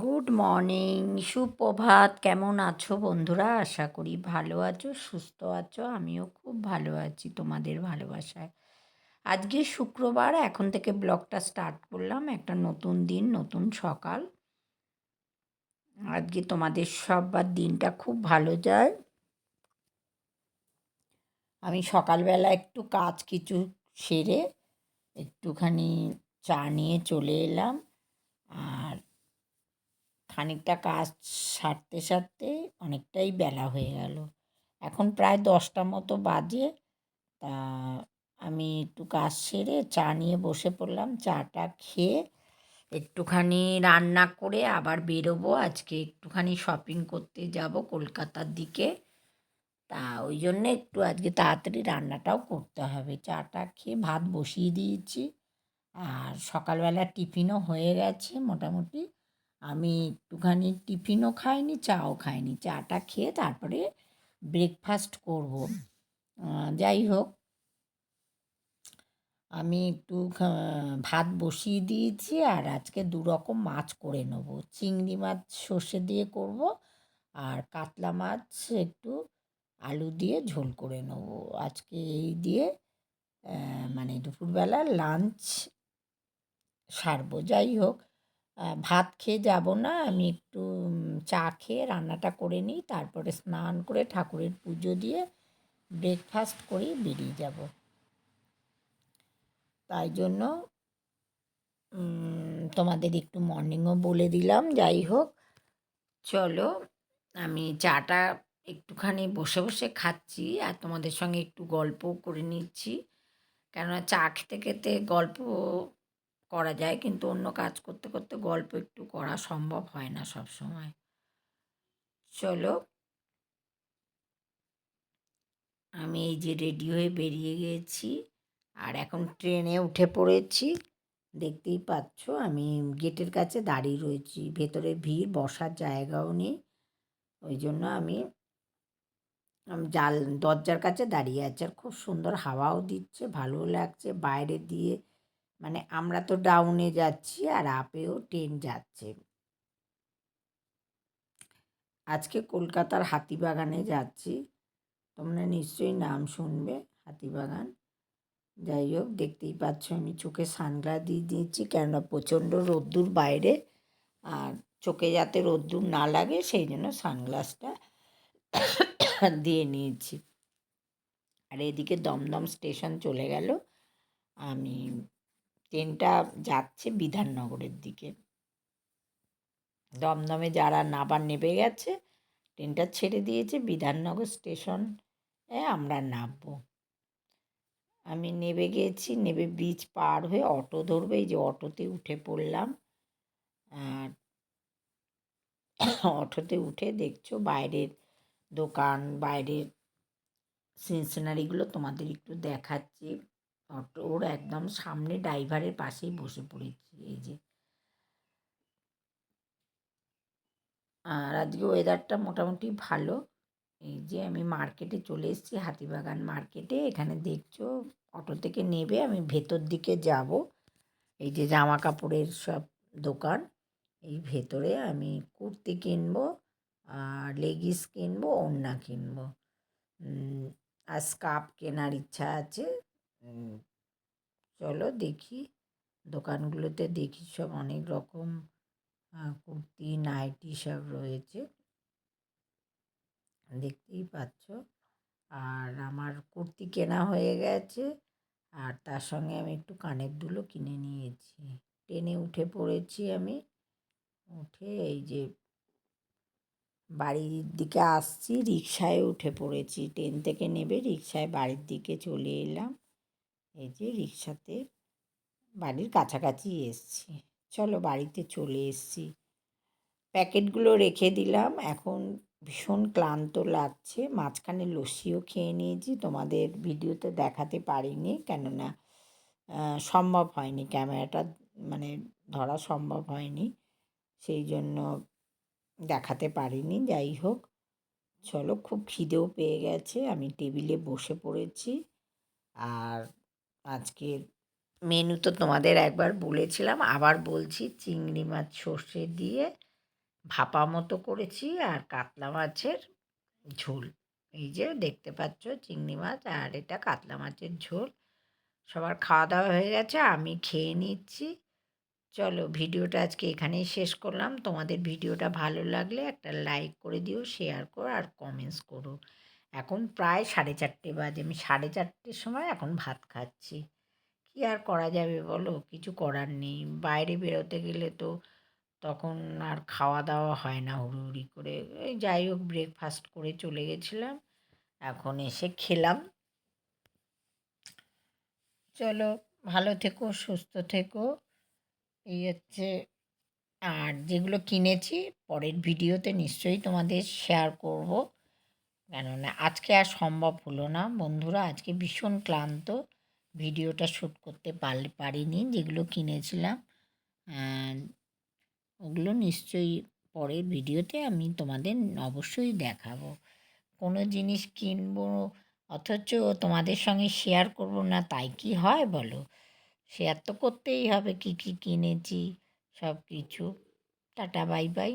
Good morning সুপ্রভাত। কেমন আছো বন্ধুরা? আশা করি ভালো আছো, সুস্থ আছো। আমিও খুব ভালো আছি তোমাদের ভালোবাসায়। আজকে শুক্রবার, এখন থেকে ব্লগটা স্টার্ট করলাম। একটা নতুন দিন, নতুন সকাল। আজকে তোমাদের সববার দিনটা খুব ভালো যায়। আমি সকালবেলা একটু কাজ কিছু সেরে একটুখানি চা নিয়ে চলে এলাম। আর খানিকটা কাজ সারতে সারতে অনেকটাই বেলা হয়ে গেল। এখন প্রায় দশটা মতো বাজে। তা আমি একটু কাজ সেরে চা নিয়ে বসে পড়লাম। চাটা খেয়ে একটুখানি রান্না করে আবার বেরোবো। আজকে একটুখানি শপিং করতে যাব কলকাতার দিকে। তা ওই জন্য একটু আজকে তাড়াতাড়ি রান্নাটাও করতে হবে। চাটা খেয়ে ভাত বসিয়ে দিয়েছি। আর সকালবেলা টিফিনও হয়ে গেছে মোটামুটি। আমি একটুখানি টিফিনও খাইনি, চাও খাইনি। চাটা খেয়ে তারপরে ব্রেকফাস্ট করব। যাই হোক। আমি একটু ভাত বসিয়ে দিয়েছি আর আজকে দু রকম মাছ করে নেব। চিংড়ি মাছ সর্ষে দিয়ে করব আর কাতলা মাছ একটু আলু দিয়ে ঝোল করে নেব। আজকে এই দিয়ে মানে দুপুরবেলা লাঞ্চ সারবো। যাই হোক ভাত খেয়ে যাব না, আমি একটু চা খেয়ে রান্নাটা করে নিই, তারপরে স্নান করে ঠাকুরের পুজো দিয়ে ব্রেকফাস্ট করেই বেরিয়ে যাব। তাই জন্য তোমাদের একটু মর্নিংও বলে দিলাম, যাই হোক। চলো, আমি চাটা একটুখানি বসে বসে খাচ্ছি আর তোমাদের সঙ্গে একটু গল্পও করে নিচ্ছি। কেননা চা খেতে খেতে গল্প করা যায়, কিন্তু অন্য কাজ করতে করতে গল্প একটু করা সম্ভব হয় না সব সময় চলো। আমি এই যে রেডি হয়ে বেরিয়ে গেছি, আর এখন ট্রেনে উঠে পড়েছি। দেখতেই পাচ্ছ, আমি গেটের কাছে দাঁড়িয়ে রয়েছি। ভেতরে ভিড়, বসার জায়গাও নেই। ওই জন্য আমি জাল, দরজার কাছে দাঁড়িয়ে আছি। আর খুব সুন্দর হাওয়াও দিচ্ছে ভালো লাগছে। বাইরে দিয়ে মানে আমরা তো ডাউনে যাচ্ছি আর আপেও ট্রেন যাচ্ছে। আজকে কলকাতার হাতিবাগানে যাচ্ছি। তোমরা নিশ্চয়ই নাম শুনবে, হাতিবাগান। যাই হোক, দেখতেই পাচ্ছ আমি চোখে সানগ্লাস দিয়ে দিয়েছি, কেননা প্রচণ্ড রোদ্দুর বাইরে। আর চোখে যাতে রোদ্দুর না লাগে, সেই জন্য সানগ্লাসটা দিয়ে নিয়েছি। আর এদিকে দমদম স্টেশন চলে গেল। আমি ট্রেনটা যাচ্ছে বিধাননগরের দিকে। দমদমে যারা নাবার নেবে গেছে, ট্রেনটা ছেড়ে দিয়েছে বিধাননগর স্টেশন এ আমরা নামবো। আমি নেবে গেছি নেবে ব্রিজ পার হয়ে অটো ধরবে, এই যে অটোতে উঠে পড়লাম। আর অটোতে উঠে দেখছ বাইরের দোকান, বাইরের সিনসিনারিগুলো তোমাদের একটু দেখাচ্ছি। অটোর একদম সামনে ড্রাইভারের পাশেই বসে পড়েছি, এই যে। আর আজকে ওয়েদারটা মোটামুটি ভালো। এই যে আমি মার্কেটে চলে এসেছি, হাতিবাগান মার্কেটে এখানে দেখছ, অটো থেকে নেবে, আমি ভেতর দিকে যাব। এই যে জামা কাপড়ের সব দোকান, এই ভেতরে আমি কুর্তি কিনবো, আর লেগিস কিনবো, ওড়না কিনবো। আর স্কার্ফ কেনার ইচ্ছা আছে। চলো দেখি। দোকানগুলোতে দেখি সব অনেক রকম কুর্তি, নাইটি সব রয়েছে। দেখতেই পাচ্ছ। আর আমার কুর্তি কেনা হয়ে গেছে। আর তার সঙ্গে আমি একটু কানের দুলো কিনে নিয়েছি। ট্রেনে উঠে পড়েছি আমি। উঠে এই যে বাড়ির দিকে আসছি, রিক্সায় উঠে পড়েছি। ট্রেন থেকে নেবে, রিক্সায় বাড়ির দিকে চলে এলাম। এই যে রিক্সাতে বাড়ির কাছাকাছি এসছি। চলো বাড়িতে চলে এসছি। প্যাকেটগুলো রেখে দিলাম। এখন ভীষণ ক্লান্ত লাগছে। মাঝখানে লস্যিও খেয়ে নিয়েছি। তোমাদের ভিডিওতে দেখাতে পারিনি, কেননা সম্ভব হয়নি। ক্যামেরাটা মানে ধরা সম্ভব হয়নি। সেই জন্য দেখাতে পারিনি। যাই হোক, চলো খুব খিদেও পেয়ে গেছে। আমি টেবিলে বসে পড়েছি। আর আজকের মেনু তো তোমাদের একবার বলেছিলাম, আবার বলছি চিংড়ি মাছ সর্ষে দিয়ে ভাপা মতো করেছি আর কাতলা মাছের ঝোল। এই যে দেখতে পাচ্ছ চিংড়ি মাছ আর এটা কাতলা মাছের ঝোল। সবার খাওয়া দাওয়া হয়ে গেছে, আমি খেয়ে নিচ্ছি। চলো ভিডিওটা আজকে এখানেই শেষ করলাম। তোমাদের ভিডিওটা ভালো লাগলে একটা লাইক করে দিও শেয়ার করো আর কমেন্টস করো। এখন প্রায় সাড়ে চারটে বাজে। আমি সাড়ে চারটের সময় এখন ভাত খাচ্ছি। কি আর করা যাবে বলো? কিছু করার নেই। বাইরে বেরোতে গেলে তো তখন আর খাওয়া দাওয়া হয় না হুড়োহুড়ি করে। এই যাই হোক ব্রেকফাস্ট করে চলে গেছিলাম। এখন এসে খেলাম। চলো, ভালো থেকো, সুস্থ থেকো। এই হচ্ছে, আর যেগুলো কিনেছি, পরের ভিডিওতে নিশ্চয়ই তোমাদের শেয়ার করব। কেননা আজকে আর সম্ভব হলো না। বন্ধুরা, আজকে ভীষণ ক্লান্ত। ভিডিওটা শ্যুট করতে পার পারিনি, যেগুলো কিনেছিলাম। ওগুলো নিশ্চয়ই পরের ভিডিওতে আমি তোমাদের অবশ্যই দেখাবো। কোনো জিনিস কিনবো, অথচ তোমাদের সঙ্গে শেয়ার করব না, তাই কি হয় বলো? শেয়ার তো করতেই হবে, কি কি কিনেছি সব কিছু টাটা বাই বাই